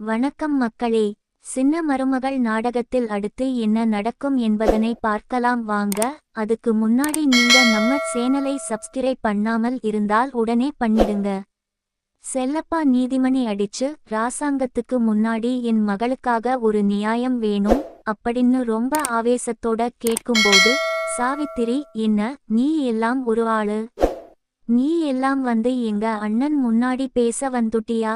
வணக்கம் மக்களே சின்ன மருமகள் நாடகத்தில் அடுத்து என்ன நடக்கும் என்பதனை பார்க்கலாம் வாங்க அதுக்கு முன்னாடி நீங்க நம்ம சேனலை சப்ஸ்கிரைப் பண்ணாமல் இருந்தால் உடனே பண்ணிடுங்க. செல்லப்பா நீதிமணி அடிச்சு ராசாங்கத்துக்கு முன்னாடி என் மகளுக்காக ஒரு நியாயம் வேணும் அப்படின்னு ரொம்ப ஆவேசத்தோட கேட்கும்போது சாவித்திரி என்ன நீ எல்லாம் ஒரு ஆளு? நீ எல்லாம் வந்து எங்க அண்ணன் முன்னாடி பேச வந்துட்டியா?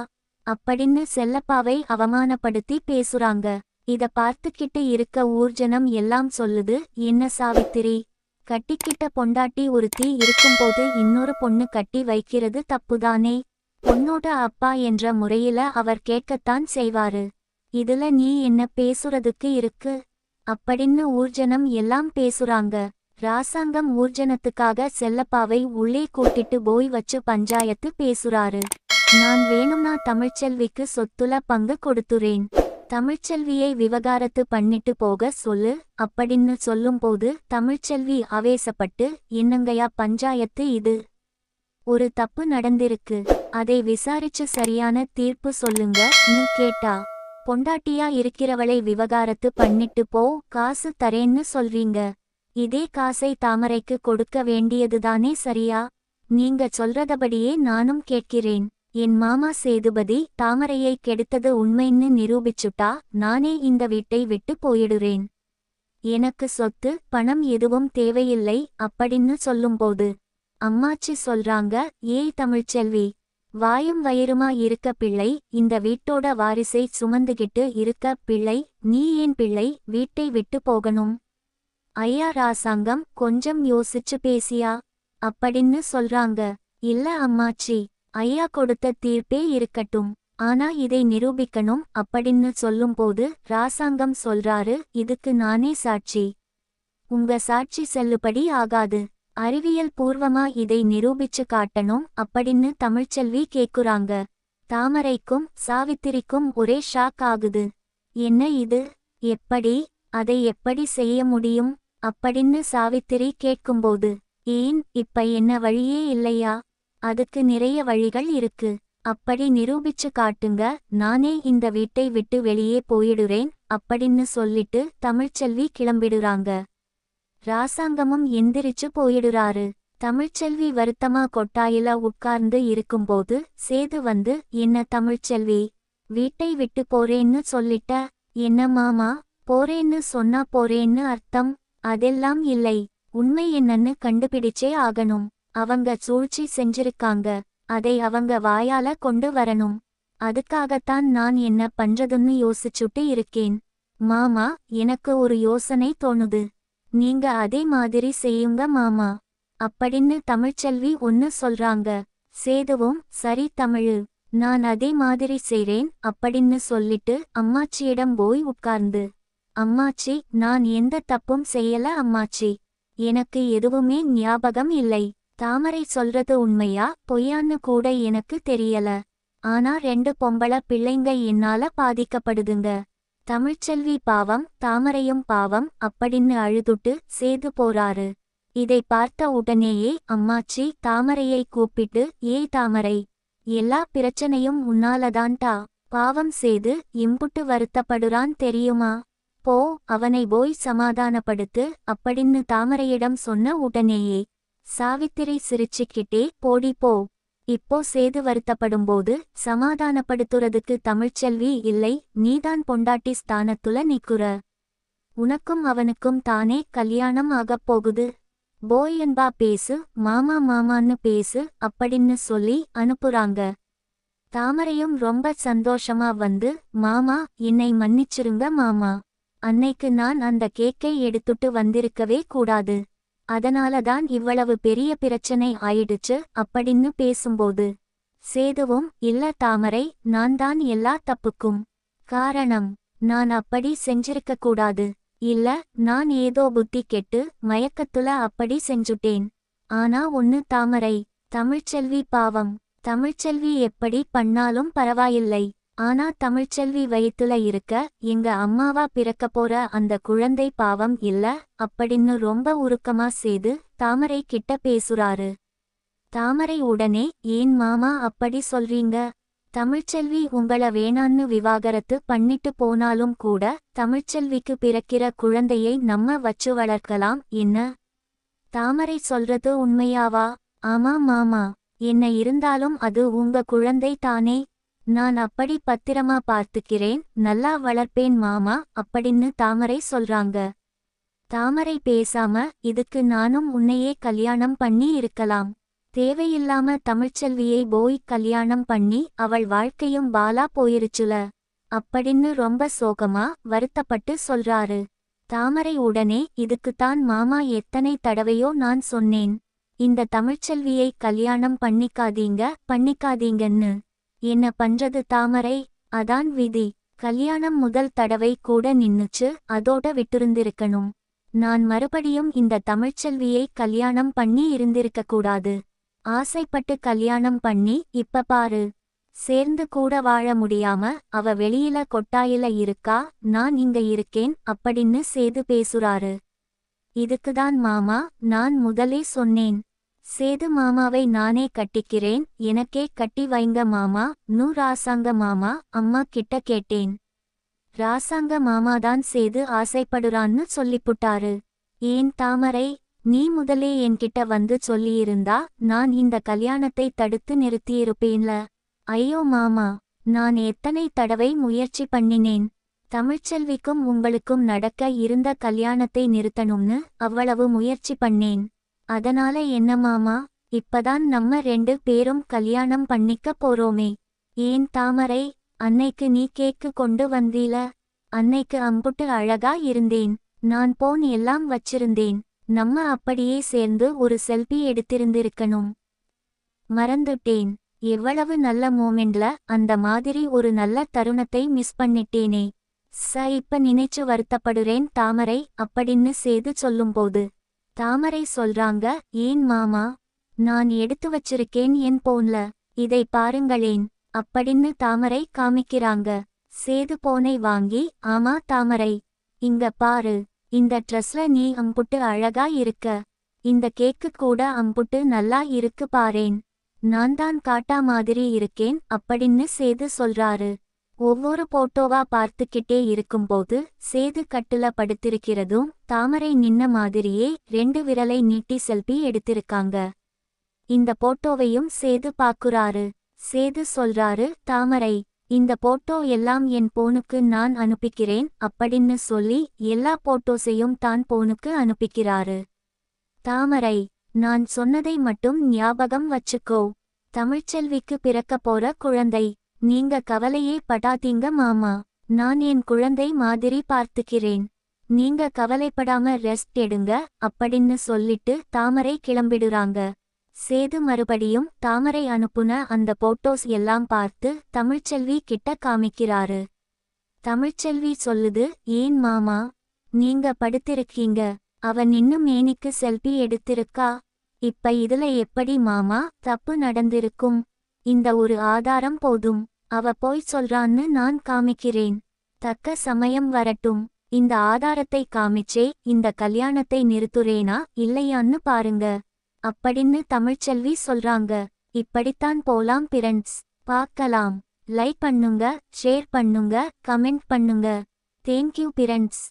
அப்படின்னு செல்லப்பாவை அவமானப்படுத்தி பேசுறாங்க. இத பார்த்துக்கிட்டு இருக்க ஊர்ஜனம் எல்லாம் சொல்லுது என்ன சாவித்திரி? கட்டிக்கிட்ட பொண்டாட்டி ஒருத்தி இருக்கும்போது இன்னொரு பொண்ணு கட்டி வைக்கிறது தப்புதானே? பொண்ணோட அப்பா என்ற முறையில அவர் கேட்கத்தான் செய்வாரு. இதுல நீ என்ன பேசுறதுக்கு இருக்கு? அப்படின்னு ஊர்ஜனம் எல்லாம் பேசுறாங்க. ராசாங்கம் ஊர்ஜனத்துக்காக செல்லப்பாவை உள்ளே கூட்டிட்டு போய் வச்சு பஞ்சாயத்து பேசுறாரு. நான் வேணும்னா தமிழ்ச்செல்விக்கு சொத்துல பங்கு கொடுத்துறேன். தமிழ்ச்செல்வியை விவகாரத்து பண்ணிட்டு போக சொல்லு அப்படின்னு சொல்லும்போது தமிழ்ச்செல்வி ஆவேசப்பட்டு என்னங்கயா பஞ்சாயத்து இது? ஒரு தப்பு நடந்திருக்கு. அதை விசாரிச்சு சரியான தீர்ப்பு சொல்லுங்கன்னு கேட்டா. பொண்டாட்டியா இருக்கிறவளை விவகாரத்து பண்ணிட்டு போ காசு தரேன்னு சொல்றீங்க. இதே காசை தாமரைக்கு கொடுக்க வேண்டியதுதானே சரியா? நீங்க சொல்றதபடியே நானும் கேட்கிறேன். என் மாமா சேதுபதி தாமரையை கெடுத்தது உண்மைன்னு நிரூபிச்சுட்டா நானே இந்த வீட்டை விட்டு போயிடுறேன். எனக்கு சொத்து பணம் எதுவும் தேவையில்லை அப்படின்னு சொல்லும்போது அம்மாச்சி சொல்றாங்க ஏய் தமிழ்ச்செல்வி வாயும் வயிறுமா இருக்க பிள்ளை இந்த வீட்டோட வாரிசை சுமந்துகிட்டு இருக்க பிள்ளை நீ ஏன் பிள்ளை வீட்டை விட்டு போகணும்? ஐயா ராசாங்கம் கொஞ்சம் யோசிச்சு பேசியா? அப்படின்னு சொல்றாங்க. இல்ல அம்மாச்சி ஐயா கொடுத்த தீர்ப்பே இருக்கட்டும். ஆனா இதை நிரூபிக்கணும் அப்படின்னு சொல்லும்போது ராசாங்கம் சொல்றாரு இதுக்கு நானே சாட்சி. உங்க சாட்சி செல்லுபடி ஆகாது. அறிவியல் பூர்வமா இதை நிரூபிச்சு காட்டணும் அப்படின்னு தமிழ்ச்செல்வி கேக்குறாங்க. தாமரைக்கும் சாவித்திரிக்கும் ஒரே ஷாக் ஆகுது. என்ன இது? எப்படி? அதை எப்படி செய்ய முடியும்? அப்படின்னு சாவித்திரி கேட்கும்போது ஏன்? இப்ப என்ன வழியே இல்லையா? அதுக்கு நிறைய வழிகள் இருக்கு. அப்படி நிரூபிச்சு காட்டுங்க நானே இந்த வீட்டை விட்டு வெளியே போயிடுறேன் அப்படின்னு சொல்லிட்டு தமிழ்ச்செல்வி கிளம்பிடுறாங்க. ராசாங்கமும் எந்திரிச்சு போயிடுறாரு. தமிழ்ச்செல்வி வருத்தமா கொட்டாயில உட்கார்ந்து இருக்கும்போது சேது வந்து என்ன தமிழ்ச்செல்வி வீட்டை விட்டு போறேன்னு சொல்லிட்ட? என்ன மாமா போறேன்னு சொன்னா போறேன்னு அர்த்தம்? அதெல்லாம் இல்லை. உண்மை என்னன்னு கண்டுபிடிச்சே ஆகணும். அவங்க சூழ்ச்சி செஞ்சிருக்காங்க. அதை அவங்க வாயால கொண்டு வரணும். அதுக்காகத்தான் நான் என்ன பண்றதுன்னு யோசிச்சுட்டு இருக்கேன். மாமா எனக்கு ஒரு யோசனை தோணுது. நீங்க அதே மாதிரி செய்யுங்க மாமா. அப்படின்னு தமிழ்ச்செல்வி ஒன்னு சொல்றாங்க. சேதுவும் சரி தமிழு நான் அதே மாதிரி செய்றேன் அப்படின்னு சொல்லிட்டு அம்மாச்சியிடம் போய் உட்கார்ந்து அம்மாச்சி நான் எந்த தப்பும் செய்யல அம்மாச்சி. எனக்கு எதுவுமே ஞாபகம் இல்லை. தாமரை சொல்றது உண்மையா பொய்யான்னு கூட எனக்கு தெரியல. ஆனா ரெண்டு பொம்பள பிள்ளைங்க என்னால பாதிக்கப்படுதுங்க. தமிழ்ச்செல்வி பாவம் தாமரையும் பாவம் அப்படின்னு அழுதுட்டு சேது போறாரு. இதை பார்த்த உடனேயே அம்மாச்சி தாமரையை கூப்பிட்டு ஏய் தாமரை எல்லா பிரச்சனையும் உன்னாலதான்டா. பாவம் செய்து இம்புட்டு வருத்தப்படுறான் தெரியுமா? போ அவனை போய் சமாதானப்படுத்து அப்படின்னு தாமரையிடம் சொன்ன உடனேயே சாவித்திரி சிரிச்சுக்கிட்டே போடி போ. இப்போ சேது வருத்தப்படும்போது சமாதானப்படுத்துறதுக்கு தமிழ்ச்செல்வி இல்லை நீதான் பொண்டாட்டி ஸ்தானத்துல நிக்குற. உனக்கும் அவனுக்கும் தானே கல்யாணம் ஆகப் போகுது. போய் என்பா பேசு மாமா மாமான்னு பேசு அப்படின்னு சொல்லி அனுப்புறாங்க. தாமரையும் ரொம்ப சந்தோஷமா வந்து மாமா என்னை மன்னிச்சிருங்க மாமா. அன்னைக்கு நான் அந்த கேக்கை எடுத்துட்டு வந்திருக்கவே கூடாது. அதனால தான் இவ்வளவு பெரிய பிரச்சனை ஆயிடுச்சு அப்படின்னு பேசும்போது சேதுவும் இல்ல தாமரை நான் தான் எல்லா தப்புக்கும் காரணம் நான் அப்படி செஞ்சிருக்க கூடாது இல்ல நான் ஏதோ புத்தி கெட்டு மயக்கத்துல அப்படி செஞ்சுட்டேன். ஆனா ஒன்னு தாமரை தமிழ்ச்செல்வி பாவம் தமிழ்ச்செல்வி எப்படி பண்ணாலும் பரவாயில்லை. ஆனா தமிழ்ச்செல்வி வயித்துல இருக்க எங்க அம்மாவா பிறக்க போற அந்த குழந்தை பாவம் இல்ல அப்படின்னு ரொம்ப உருக்கமா செய்து தாமரை கிட்ட பேசுறாரு. தாமரை உடனே ஏன் மாமா அப்படி சொல்றீங்க? தமிழ்ச்செல்வி உங்கள வேணான்னு விவாகரத்து பண்ணிட்டு போனாலும் கூட தமிழ்ச்செல்விக்கு பிறக்கிற குழந்தையை நம்ம வச்சு வளர்க்கலாம் என்ன? தாமரை சொல்றது உண்மையாவா? ஆமா மாமா என்ன இருந்தாலும் அது உங்க குழந்தை தானே நான் அப்படி பத்திரமா பார்த்துக்கிறேன் நல்லா வளர்ப்பேன் மாமா அப்படின்னு தாமரை சொல்றாங்க. தாமரை பேசாம இதுக்கு நானும் உன்னையே கல்யாணம் பண்ணி இருக்கலாம். தேவையில்லாம தமிழ்ச்செல்வியை போய் கல்யாணம் பண்ணி அவள் வாழ்க்கையும் பாலா போயிருச்சுல. அப்படின்னு ரொம்ப சோகமா வருத்தப்பட்டு சொல்றாரு. தாமரை உடனே இதுக்குத்தான் மாமா எத்தனை தடவையோ நான் சொன்னேன். இந்த தமிழ்ச்செல்வியை கல்யாணம் பண்ணிக்காதீங்க பண்ணிக்காதீங்கன்னு. என்ன பண்றது தாமரை? அதான் விதி. கல்யாணம் முதல் தடவை கூட நின்னுச்சு அதோட விட்டிருந்திருக்கணும். நான் மறுபடியும் இந்த தமிழ்ச்செல்வியை கல்யாணம் பண்ணி இருந்திருக்க கூடாது. ஆசைப்பட்டு கல்யாணம் பண்ணி இப்ப பாரு. சேர்ந்து கூட வாழ முடியாம அவ வெளியில கொட்டாயில இருக்கா? நான் இங்க இருக்கேன் அப்படின்னு சேது பேசுறாரு. இதுக்குதான் மாமா நான் முதலே சொன்னேன். சேது மாமாவை நானே கட்டிக்கிறேன் எனக்கே கட்டி வைங்க மாமா நூ ராசாங்க மாமா அம்மா கிட்ட கேட்டேன். ராசாங்க மாமாதான் சேது ஆசைப்படுறான்னு சொல்லிப்புட்டாரு. ஏன் தாமரை நீ முதலே என்கிட்ட வந்து சொல்லியிருந்தா நான் இந்த கல்யாணத்தை தடுத்து நிறுத்தியிருப்பேன்ல. ஐயோ மாமா நான் எத்தனை தடவை முயற்சி பண்ணினேன். தமிழ்ச்செல்விக்கும் உங்களுக்கும் நடக்க இருந்த கல்யாணத்தை நிறுத்தணும்னு அவ்வளவு முயற்சி பண்ணேன். அதனால என்ன மாமா இப்பதான் நம்ம ரெண்டு பேரும் கல்யாணம் பண்ணிக்க போறோமே. ஏன் தாமரை அன்னைக்கு நீ கேக்கு கொண்டு வந்தீல? அன்னைக்கு அம்புட்டு அழகா இருந்தேன். நான் போன் எல்லாம் வச்சிருந்தேன். நம்ம அப்படியே சேர்ந்து ஒரு செல்ஃபி எடுத்திருந்திருக்கணும். மறந்துட்டேன். எவ்வளவு நல்ல மூமெண்ட்ல அந்த மாதிரி ஒரு நல்ல தருணத்தை மிஸ் பண்ணிட்டேனே. ச இப்ப நினைச்சு வருத்தப்படுறேன் தாமரை அப்படின்னு செய்து சொல்லும்போது. தாமரை சொல்றாங்க ஏன் மாமா? நான் எடுத்து வச்சிருக்கேன் என் போன்ல. இதை பாருங்களேன். அப்படின்னு தாமரை காமிக்கிறாங்க. சேது போனை வாங்கி ஆமா தாமரை இங்க பாரு. இந்த ட்ரெஸ்ல நீ அம்புட்டு அழகா இருக்க. இந்த கேக்கு கூட அம்புட்டு நல்லா இருக்கு பாரேன். நான் தான் காட்டா மாதிரி இருக்கேன் அப்படின்னு சேது சொல்றாரு. ஒவ்வொரு போட்டோவா பார்த்துக்கிட்டே இருக்கும்போது சேது கட்டுல படுத்திருக்கிறதும் தாமரை நின்ன மாதிரியே ரெண்டு விரலை நீட்டி செல்பி எடுத்திருக்காங்க. இந்த போட்டோவையும் சேது பாக்குறாரு. சேது சொல்றாரு தாமரை இந்த போட்டோ எல்லாம் என் போனுக்கு நான் அனுப்பிக்கிறேன் அப்படின்னு சொல்லி எல்லா போட்டோஸையும் தான் போனுக்கு அனுப்பிக்கிறாரு. தாமரை நான் சொன்னதை மட்டும் ஞாபகம் வச்சுக்கோ. தமிழ்ச்செல்விக்கு பிறக்க போற குழந்தை நீங்க கவலையே படாதீங்க மாமா. நான் என் குழந்தை மாதிரி பார்த்துக்கிறேன். நீங்க கவலைப்படாம ரெஸ்ட் எடுங்க அப்படின்னு சொல்லிட்டு தாமரை கிளம்பிடுறாங்க. சேது மறுபடியும் தாமரை அனுப்புன அந்த போட்டோஸ் எல்லாம் பார்த்து தமிழ்ச்செல்வி கிட்ட காமிக்கிறாரு. தமிழ்ச்செல்வி சொல்லுது ஏன் மாமா? நீங்க படுத்திருக்கீங்க. அவன் இன்னும் மேனிக்கு செல்ஃபி எடுத்திருக்கா? இப்ப இதுல எப்படி மாமா? தப்பு நடந்திருக்கும். இந்த ஒரு ஆதாரம் போதும். அவ போய் சொல்றான்னு நான் காமிக்கிறேன். தக்க சமயம் வரட்டும். இந்த ஆதாரத்தை காமிச்சே இந்த கல்யாணத்தை நிறுத்துறேனா இல்லையான்னு பாருங்க. அப்படின்னு தமிழ்ச்செல்வி சொல்றாங்க. இப்படித்தான் போலாம் பிரண்ட்ஸ் பார்க்கலாம். லைக் பண்ணுங்க ஷேர் பண்ணுங்க கமெண்ட் பண்ணுங்க. Thank you friends